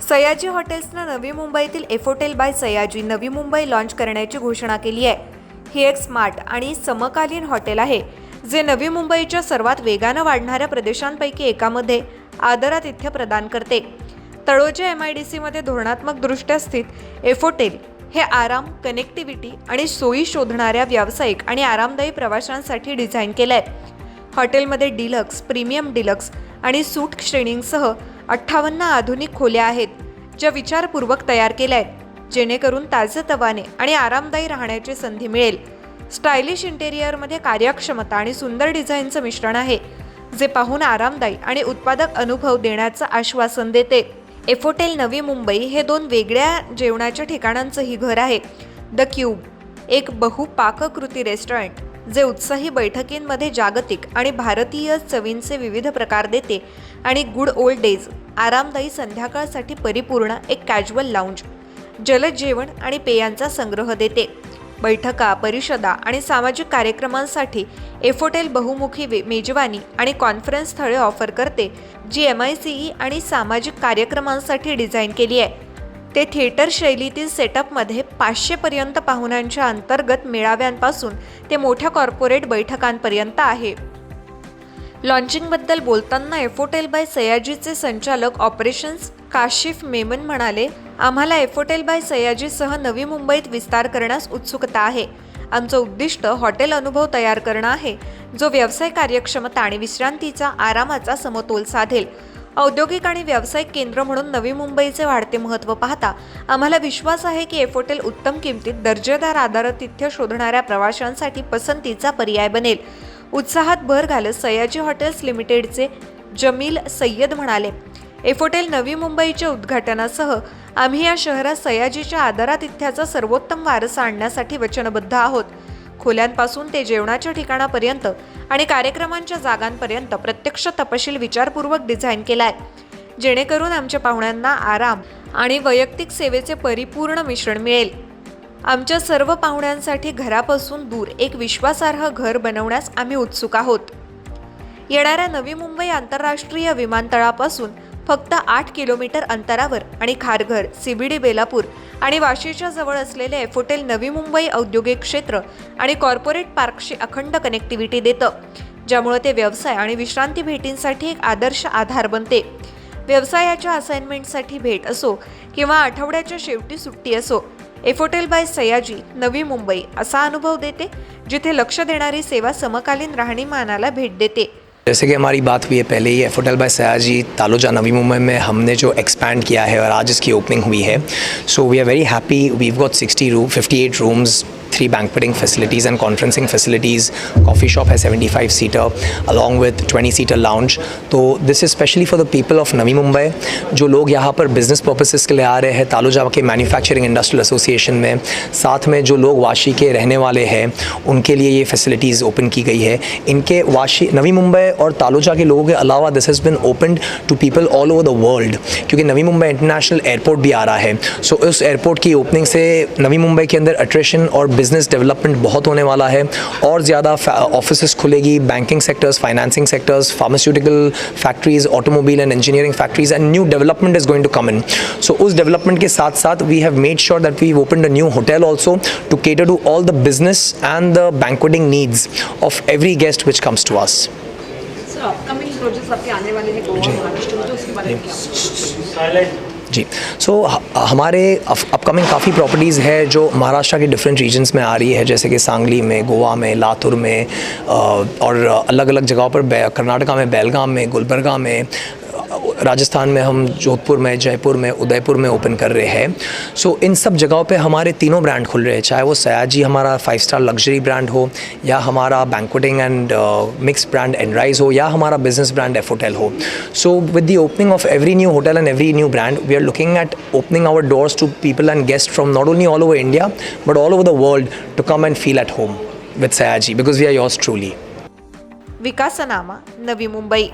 सयाजी हॉटेल्सनं नवी मुंबईतील एफोटेल by Sayaji Navi Mumbai launch करण्याची घोषणा केली आहे. ही एक स्मार्ट आणि समकालीन हॉटेल आहे जे नवी मुंबईच्या सर्वात वेगानं वाढणाऱ्या प्रदेशांपैकी एकामध्ये आदरातिथ्य प्रदान करते. तळोजा एम आय डी सीमध्ये धोरणात्मकदृष्ट्या स्थित एफोटेल हे आराम कनेक्टिव्हिटी आणि सोयी शोधणाऱ्या व्यावसायिक आणि आरामदायी प्रवाशांसाठी डिझाईन केलं आहे हॉटेलमध्ये डिलक्स प्रीमियम डिलक्स आणि सूट श्रेणींसह अठ्ठावन्न आधुनिक खोल्या आहेत ज्या विचारपूर्वक तयार केल्या आहेत जेणेकरून ताजेतवाने आणि आरामदायी राहण्याची संधी मिळेल. स्टायलिश इंटेरियरमध्ये कार्यक्षमता आणि सुंदर डिझाईनचं मिश्रण आहे जे पाहून आरामदायी आणि उत्पादक अनुभव देण्याचं आश्वासन देते. एफोटेल नवी मुंबई हे दोन वेगळ्या जेवणाच्या ठिकाणांचंही घर आहे. द क्यूब एक बहुपाककृती रेस्टॉरंट. जे उत्साही बैठकींमध्ये जागतिक आणि भारतीय चवींचे विविध प्रकार देते आणि गुड ओल्ड डेज आरामदायी संध्याकाळसाठी परिपूर्ण एक कॅज्युअल लाऊंज जलद जेवण आणि पेयांचा संग्रह देते. बैठका परिषदा आणि सामाजिक कार्यक्रमांसाठी एफोटेल बहुमुखी वे- मेजवानी आणि कॉन्फरन्स स्थळे ऑफर करते जी एम आय सी ई आणि सामाजिक कार्यक्रमांसाठी डिझाईन केली आहे. ते थिएटर शैलीतील सेटअपमध्ये पाचशेपर्यंत पाहुण्यांच्या अंतर्गत मेळाव्यांपासून ते मोठ्या कॉर्पोरेट बैठकांपर्यंत आहे. लॉन्चिंगबद्दल बोलताना एफोटेल बाय सयाजीचे संचालक ऑपरेशन्स काशिफ मेमन म्हणाले आम्हाला एफोटेल बाय सयाजीसह नवी मुंबईत विस्तार करण्यास उत्सुकता आहे. आमचं उद्दिष्ट हॉटेल अनुभव तयार करणं आहे जो व्यवसाय कार्यक्षमता आणि विश्रांतीचा आरामाचा समतोल साधेल. औद्योगिक आणि व्यावसायिक केंद्र म्हणून नवी मुंबईचे वाढते महत्त्व पाहता आम्हाला विश्वास आहे की एफोटेल उत्तम किमतीत दर्जेदार आधारतिथ्य शोधणाऱ्या प्रवाशांसाठी पसंतीचा पर्याय बनेल. उत्साहात भर घालत सयाजी हॉटेल्स लिमिटेडचे जमील सय्यद म्हणाले एफोटेल नवी मुंबईच्या उद्घाटनासह आम्ही या शहरात सयाजीच्या आदरातिथ्याचा सर्वोत्तम वारसा आणण्यासाठी वचनबद्ध आहोत. खोल्यांपासून ते जेवणाच्या ठिकाणापर्यंत आणि कार्यक्रमांच्या जागांपर्यंत प्रत्यक्ष तपशील विचारपूर्वक डिझाईन केलाय. जेणेकरून आमच्या पाहुण्यांना आराम आणि वैयक्तिक सेवेचे परिपूर्ण मिश्रण मिळेल. आमच्या सर्व पाहुण्यांसाठी घरापासून दूर एक विश्वासार्ह घर बनवण्यास आम्ही उत्सुक आहोत. येणाऱ्या नवी मुंबई आंतरराष्ट्रीय विमानतळापासून फक्त आठ किलोमीटर अंतरावर आणि खारघर सीबीडी बेलापूर आणि वाशीच्या जवळ असलेले एफोटेल नवी मुंबई औद्योगिक क्षेत्र आणि कॉर्पोरेट पार्कशी अखंड कनेक्टिव्हिटी देतं ज्यामुळे ते व्यवसाय आणि विश्रांती भेटींसाठी एक आदर्श आधार बनते. व्यवसायाच्या असाइनमेंटसाठी भेट असो किंवा आठवड्याच्या शेवटी सुट्टी असो एफोटेल बाय सयाजी नवी मुंबई असा अनुभव देते जिथे लक्ष देणारी सेवा समकालीन राहणीमानाला भेट देते. जैसे कि हमारी बात हुई है पहले ही एफोटेल बाय सयाजी तालोजा नवी मुंबई में हमने जो एक्सपैंड किया है और आज इसकी ओपनिंग हुई है। So we are very happy we got sixty room fifty eight rooms three banqueting facilities and conferencing facilities. Coffee shop has 75 seater, along with 20 seater lounge. तो this is specially for the people of Navi Mumbai जो लोग यहाँ पर business purposes के लिए आ रहे हैं, तालुजा के manufacturing industrial association में। साथ में जो लोग वाशी के रहने वाले हैं, उनके लिए ये फैसिलिटीज़ ओपन की गई है। इनके वाशी नवी मुंबई और तालुजा के लोगों के अलावा this has been open to people all over the world क्योंकि नवी मुंबई इंटरनेशनल एयरपोर्ट भी आ रहा है। सो उस एयरपोर्ट की ओपनिंग से नवी मुंबई के अंदर अट्रेशन और बिजनेस डेवलपमेंट बहुत होने वाला है और ज़्यादा ऑफिस खुलेगी banking sectors financing sectors pharmaceutical factories automobile and engineering factories and new development is going to come in so use development के साथ साथ we have made sure that we open a new hotel also to cater to all the business and the banqueting needs of every guest which comes to us sir upcoming projects आपके आने वाले हैं गोवा महाराष्ट्र में तो उसके बारे में क्या? हाईलाइट जी। सो so, हमारे अपकमिंग काफ़ी प्रॉपर्टीज़ है जो महाराष्ट्र के डिफरेंट रीजन्स में आ रही है जैसे कि सांगली में गोवा में लातुर में और अलग अलग जगहों पर कर्नाटका में बेलगाम में गुलबरगा में राजस्थान में हम जोधपुर में, जयपुर में, उदयपुर में ओपन कर रहे हैं। सो इन सब जगहों पे हमारे तीनों ब्रांड खुल रहे हैं। चाहे वो सयाजी हमारा फाइव स्टार लग्जरी ब्रांड हो, या हमारा banqueting and mix brand Enrise हो, या हमारा बिज़नेस ब्रांड एफ़ होटल हो so with the opening of every new hotel and every new brand we are looking at opening our doors to people and guest from not only all over India but all over the world to come and feel at home with Sayaji because we are yours truly Vikasnama Navi Mumbai.